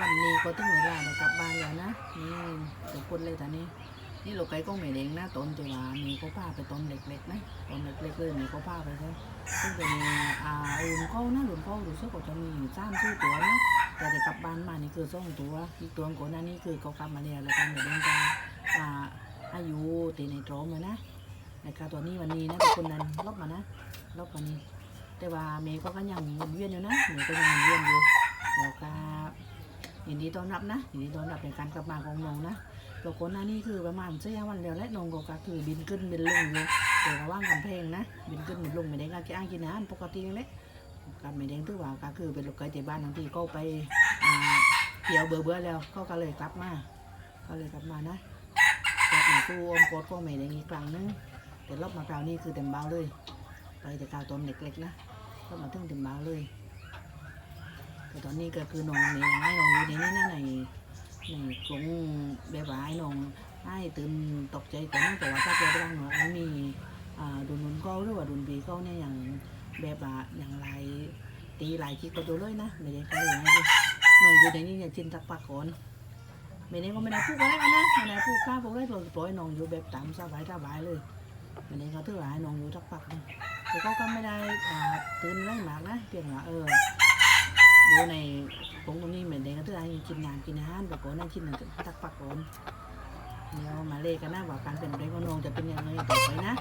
วันนี้ก็ต้องเวลาได้กลับบ้านแล้วนะนี่ทุกคนเลยตอนนี้ นี่ลูกไก่ก็ไม่เด้งนะต้นแต่ว่ามีก็พาไปต้นเล็กๆนะต้นเล็กๆเลยมีก็พาไปใช่ซึ่งเป็นอ่าหลุมเขานะหลุมเขารู้สึกว่าจะมีอยู่สามสี่ตัวนะแต่ได้กลับบ้านมานี่คือสองตัวอีกตัวก่อนหน้านี้คือเขากลับมาแล้วแล้วกันไม่เด้งจะอ่าอายุตีในตรมเลยนะนะคะตัวนี้วันนี้นะทุกคนนั้นลบมานะลบวันนี้ แต่ว่าเมย์ก็ยังเวียนอยู่นะเมย์ก็ยังเวียนอยู่แล้วก็ ยินดีต้อนรับนะยินดีต้อนรับในการกลับมาของน้องนะตัวคนหน้านี่คือประมาณเสียวันเดียวและน้องก็คือบินขึ้นบินลงอยู่แต่ระว่างกำแพงนะ บินขึ้นบินลงไม่ได้ก็แค่อ้างกินอาหารปกตินี่แหละกับไม่ได้ถือว่าก็คือเป็นลูกไก่ที่บ้านบางทีก็ไปเที่ยวเบื่อเบื่อแล้วก็ก็เลยกลับมาก็เลยกลับมานะกลับมาสู้อมโคตรก็ไม่ได้อีกครั้งนึงแต่รอบมาคราวนี้คือเต็มเบาเลย ไปแต่กาวต้นเล็กๆนะก็มาถึงถึงบ้าเลย แต่ตอนนี้ก็คือน้องนี่ยังให้น้องอยู่ในนี้นะในในกรงแบบว่าให้น้องให้ตื่นตกใจก่อนนะแต่ว่าถ้าเกิดว่าน้องมันมีอ่าดุนนุนก็หรือว่าดุนบีก็เนี่ยอย่างแบบว่าอย่างไรตีหลายคิดก็ดูเลยนะไม่ได้ก็เลยนะคือน้องอยู่ในนี้เนี่ยจินตักปากก่อนไม่ได้ก็ไม่ได้พูดอะไรกันนะไม่ได้พูดข้าพูดอะไรปล่อยปล่อยน้องอยู่แบบตามสบายสบายเลยไม่ได้ก็ถือว่าให้น้องอยู่สักพักนึงแต่เขาก็ไม่ได้อ่าตื่นเร่งมากนะเพียงว่าเออ อยู่ในตรงตรงนี้เหมือนเด็กก็ต้องกินน้ำกินอาหารไปก่อนนั่งกินหนึ่งตักปักก่อนเดี๋ยวมาเลกันนะว่าการเป็นเด็กของน้องจะเป็นยังไงต่อไปนะ